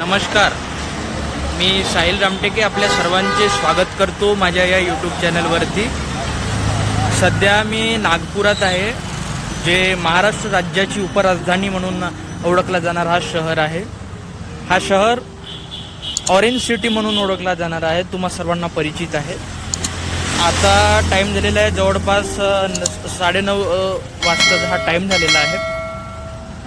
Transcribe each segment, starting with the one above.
नमस्कार. मी साहिल रामटेके आपल्या सर्वांचे स्वागत करतो माझ्या या यूट्यूब चॅनलवरती सध्या मी नागपुरात आहे जे महाराष्ट्र राज्याची उपराजधानी म्हणून ओळखला जाणार हा शहर आहे. हा शहर ऑरेंज सिटी म्हणून ओळखला जाणार आहे तुम्हा सर्वांना परिचित आहे. आता टाईम झालेला आहे जवळपास साडेनऊ वाजताचा वाजता हा टाईम झालेला आहे.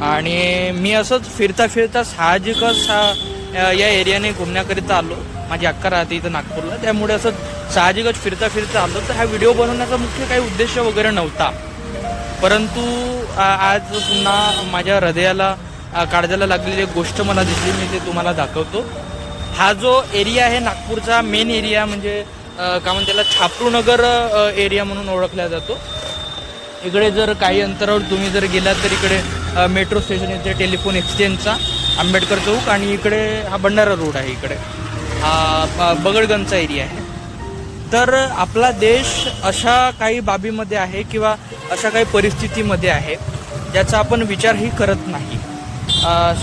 आणि मी असंच फिरता फिरता साहजिकच हा या एरियाने घुमण्याकरिता आलो. माझी अक्का राहते इथं नागपूरला. त्यामुळे असं साहजिकच फिरता फिरता आलो. तर हा व्हिडिओ बनवण्याचा मुख्य काही उद्देश वगैरे नव्हता. परंतु आज पुन्हा माझ्या हृदयाला काळजाला लागलेली एक गोष्ट मला दिसली. मी ते तुम्हाला दाखवतो. हा जो एरिया आहे नागपूरचा मेन एरिया म्हणजे का म्हणते त्याला छापरूनगर एरिया म्हणून ओळखला जातो. इकडे जर काही अंतरावर तुम्ही जर गेलात तर इकडे मेट्रो स्टेशन इथे टेलिफोन एक्सचेंजचा आंबेडकर चौक आणि इकडे हा भंडारा रोड आहे इकडे. हा ब- बगडगंजचा एरिया आहे. तर आपला देश अशा काही बाबीमध्ये आहे किंवा अशा काही परिस्थितीमध्ये आहे ज्याचा आपण विचारही करत नाही.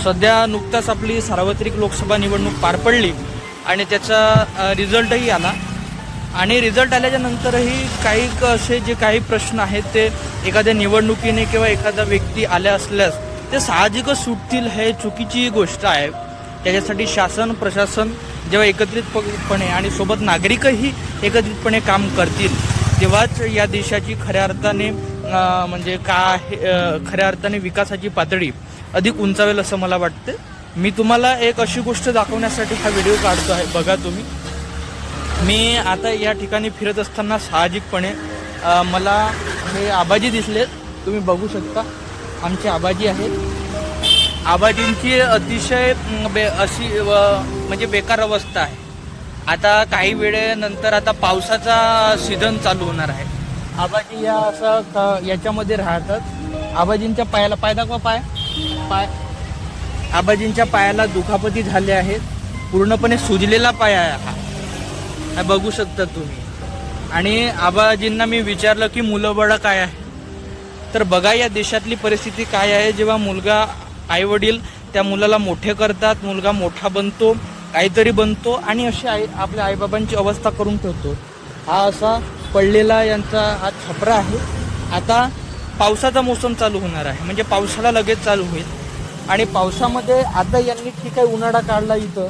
सध्या नुकताच आपली सार्वत्रिक लोकसभा निवडणूक पार पडली आणि त्याचा रिझल्टही आला. आणि रिझल्ट आल्याच्या नंतरही काही क- असे जे काही प्रश्न आहेत ते एखाद्या निवडणुकीने किंवा एखादा व्यक्ती आल्या असल्यास ते साहजिकच सुटतील हे चुकीची गोष्ट आहे. त्याच्यासाठी शासन प्रशासन जेव्हा एकत्रितपणे आणि सोबत नागरिकही एकत्रितपणे काम करतील तेव्हाच या देशाची खऱ्या अर्थाने म्हणजे का आहे खऱ्या अर्थाने विकासाची पातळी अधिक उंचावेल असं मला वाटतं मी तुम्हाला एक अशी गोष्ट दाखवण्यासाठी हा व्हिडिओ काढतो आहे. बघा तुम्ही. मी आता या ठिकाणी फिरत असताना साहजिकपणे मला हे आबाजी दिसलेत. तुम्ही बघू शकता. आमचे आबाजी आहेत. आबाजींची अतिशय बे अशी म्हणजे बेकार अवस्था आहे. आता काही वेळेनंतर आता पावसाचा सीझन चालू होणार आहे. आबाजी या असं क- याच्यामध्ये राहतात. आबाजींच्या पायाला पाय दाखवा पाय. पाय. आबाजींच्या पायाला दुखापती झाल्या आहेत. पूर्णपणे सुजलेला पाय आहे हा बघू शकता तुम्ही. आणि आबाजींना मी विचारलं की मुलं काय आहे? तर बघा या देशातली परिस्थिती काय आहे? जेव्हा मुलगा आईवडील त्या मुलाला मोठे करतात मुलगा मोठा बनतो काहीतरी बनतो आणि अशी आई आपल्या आईबाबांची अवस्था करून ठेवतो. हा असा पडलेला यांचा हा छपरा आहे. आता पावसाचा मोसम चालू होणार आहे. म्हणजे पावसाला लगेच चालू होईल. आणि पावसामध्ये आता यांनी ठीक आहे उन्हाळा काढला इथं.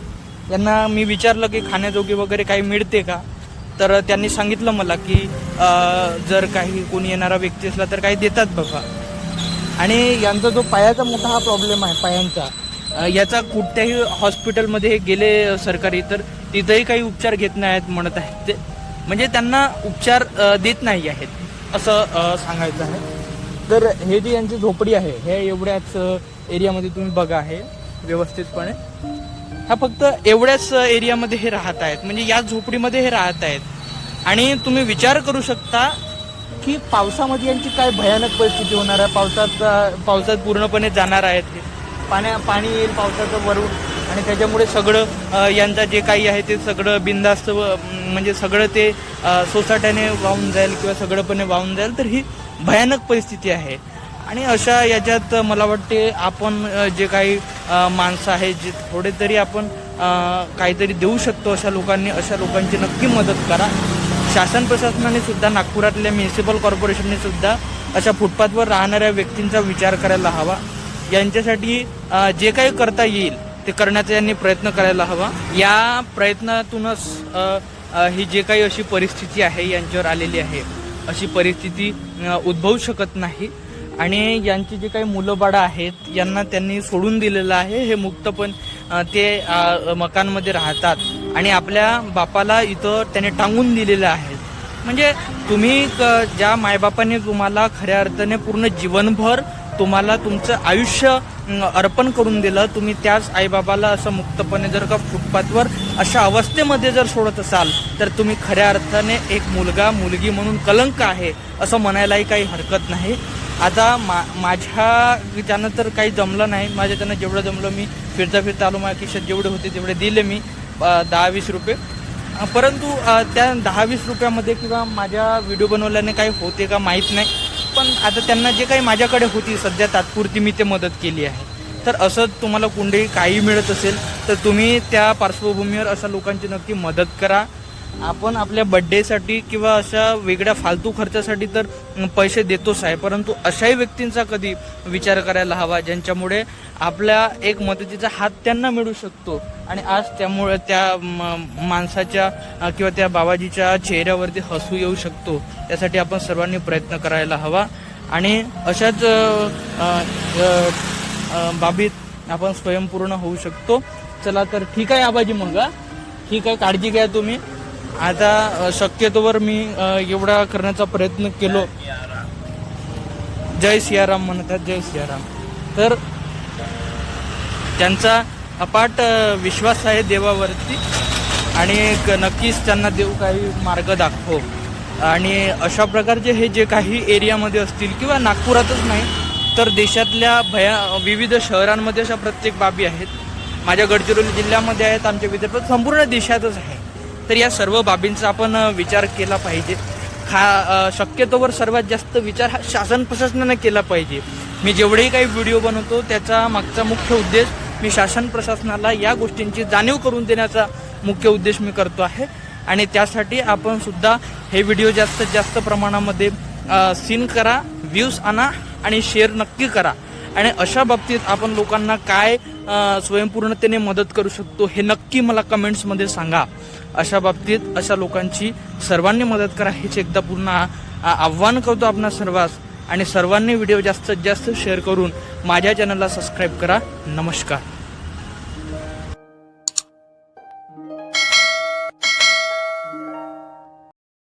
यांना मी विचारलं की खाण्याजोगी वगैरे काही मिळते का? तर त्यांनी सांगितलं मला की जर काही कोणी येणारा व्यक्ती असला तर काही देतात बघा आणि यांचा जो पायाचा मोठा हा प्रॉब्लेम आहे पायांचा याचा कुठल्याही हॉस्पिटलमध्ये हे गेले सरकारी तर तिथंही काही उपचार घेत नाही आहेत म्हणत आहेत. ते म्हणजे त्यांना उपचार देत नाही आहेत असं सांगायचं आहे. तर हे जी यांची झोपडी आहे हे एवढ्याच एरियामध्ये तुम्ही बघा आहे व्यवस्थितपणे. हा फक्त एवढ्याच एरियामध्ये हे राहत आहेत. म्हणजे या झोपडीमध्ये हे राहत आहेत. आणि तुम्ही विचार करू शकता की पावसामध्ये यांची काय भयानक परिस्थिती होणार आहे? पावसात पावसात पूर्णपणे जाणार आहेत ते पाण्या पाणी येईल पावसाचं वरून. आणि त्याच्यामुळे सगळं यांचा यांचं जे काही आहे ते सगळं बिंदास्त म्हणजे सगळं ते सोसाट्याने वाहून जाईल किंवा सगळंपणे वाहून जाईल तर ही भयानक परिस्थिती आहे. आणि अशा याच्यात मला वाटते आपण जे काही माणसं आहेत जे थोडे तरी आपण काहीतरी देऊ शकतो अशा लोकांनी अशा लोकांची नक्की मदत करा. शासन प्रशासनाने सुद्धा नागपुरातल्या म्युन्सिपल कॉर्पोरेशनने सुद्धा अशा फुटपाथवर राहणाऱ्या व्यक्तींचा विचार करायला हवा. यांच्यासाठी जे काही करता येईल ते करण्याचा यांनी प्रयत्न करायला हवा. या प्रयत्नातूनच ही जे काही अशी परिस्थिती आहे यांच्यावर आलेली आहे अशी परिस्थिती उद्भवू शकत नाही. आणि यांची जे काही मुलं बाळं आहेत यांना त्यांनी सोडून दिलेलं आहे. हे मुक्तपण ते मकानमध्ये राहतात. आणि आपल्या बापाला इथं त्याने टांगून दिलेलं आहे. म्हणजे तुम्ही क- ज्या मायबापाने तुम्हाला खऱ्या अर्थाने पूर्ण जीवनभर तुम्हाला तुमचं आयुष्य अर्पण करून दिलं तुम्ही त्याच आईबाबाला असं मुक्तपणे जर का फुटपाथवर अशा अवस्थेमध्ये जर सोडत असाल तर तुम्ही खऱ्या अर्थाने एक मुलगा मुलगी म्हणून कलंक आहे असं म्हणायलाही काही हरकत नाही. आता मा माझ्या त्यानं तर काही जमलं नाही. माझ्या त्यानं जेवढं जमलं मी फिरता फिरता आलो माझ्या खिशात जेवढे होते तेवढे दिले मी दहा वीस रुपये. परंतु त्या दहा वीस रुपयामध्ये किंवा माझ्या व्हिडिओ बनवल्याने काही होते का माहीत नाही. पण आता त्यांना जे काही माझ्याकडे होती सध्या तात्पुरती मी ते मदत केली आहे. तर असं तुम्हाला कुंडे काही मिळत असेल तर तुम्ही त्या पार्श्वभूमीवर अशा लोकांची नक्की मदत करा. आपण आपल्या बड्डेसाठी किंवा अशा वेगळ्या फालतू खर्चासाठी तर पैसे देतोच आहे. परंतु अशाही व्यक्तींचा कधी विचार करायला हवा ज्यांच्यामुळे आपल्या एक मदतीचा हात त्यांना मिळू शकतो. आणि आज त्यामुळे त्या म- माणसाच्या किंवा त्या बाबाजीच्या चेहऱ्यावरती हसू येऊ शकतो. त्यासाठी आपण सर्वांनी प्रयत्न करायला हवा. आणि अशाच बाबीत आपण स्वयंपूर्ण होऊ शकतो. चला तर ठीक आहे आबाजी मग ठीक आहे काळजी घ्या तुम्ही. आता शक्यतोवर मी एवढा करण्याचा प्रयत्न केलो. जय सियाराम म्हणतात जय सियाराम. तर त्यांचा अपाट विश्वास आहे देवावरती आणि क- नक्कीच त्यांना देव काही मार्ग दाखव. आणि अशा प्रकारचे हे जे काही एरियामध्ये असतील किंवा नागपुरातच नाही तर देशातल्या भया विविध शहरांमध्ये अशा प्रत्येक बाबी आहेत. माझ्या गडचिरोली जिल्ह्यामध्ये आहेत आमच्या विदर्भात संपूर्ण देशातच आहे. तर या सर्व बाबींचा आपण विचार केला पाहिजे. हा शक्यतोवर सर्वात जास्त विचार हा शासन प्रशासनाने केला पाहिजे. मी जेवढेही काही व्हिडिओ बनवतो त्याचा मागचा मुख्य उद्देश मी शासन प्रशासनाला या गोष्टींची जाणीव करून देण्याचा मुख्य उद्देश मी करतो आहे. आणि त्यासाठी आपण सुद्धा हे व्हिडिओ जास्तीत जास्त प्रमाणामध्ये सीन करा व्ह्यूज आणा आणि शेअर नक्की करा. आणि अशा बाबतीत आपण लोकांना काय स्वयंपूर्णतेने मदत करू शकतो हे नक्की मला कमेंट्समध्ये सांगा. अशा बाबतीत अशा लोकांची सर्वांनी मदत करा हेच एकदा पुन्हा आव्हान करतो आपणा सर्वांस. आणि सर्वांनी व्हिडिओ जास्तीत जास्त शेअर करून माझ्या चॅनलला सबस्क्राईब करा. नमस्कार.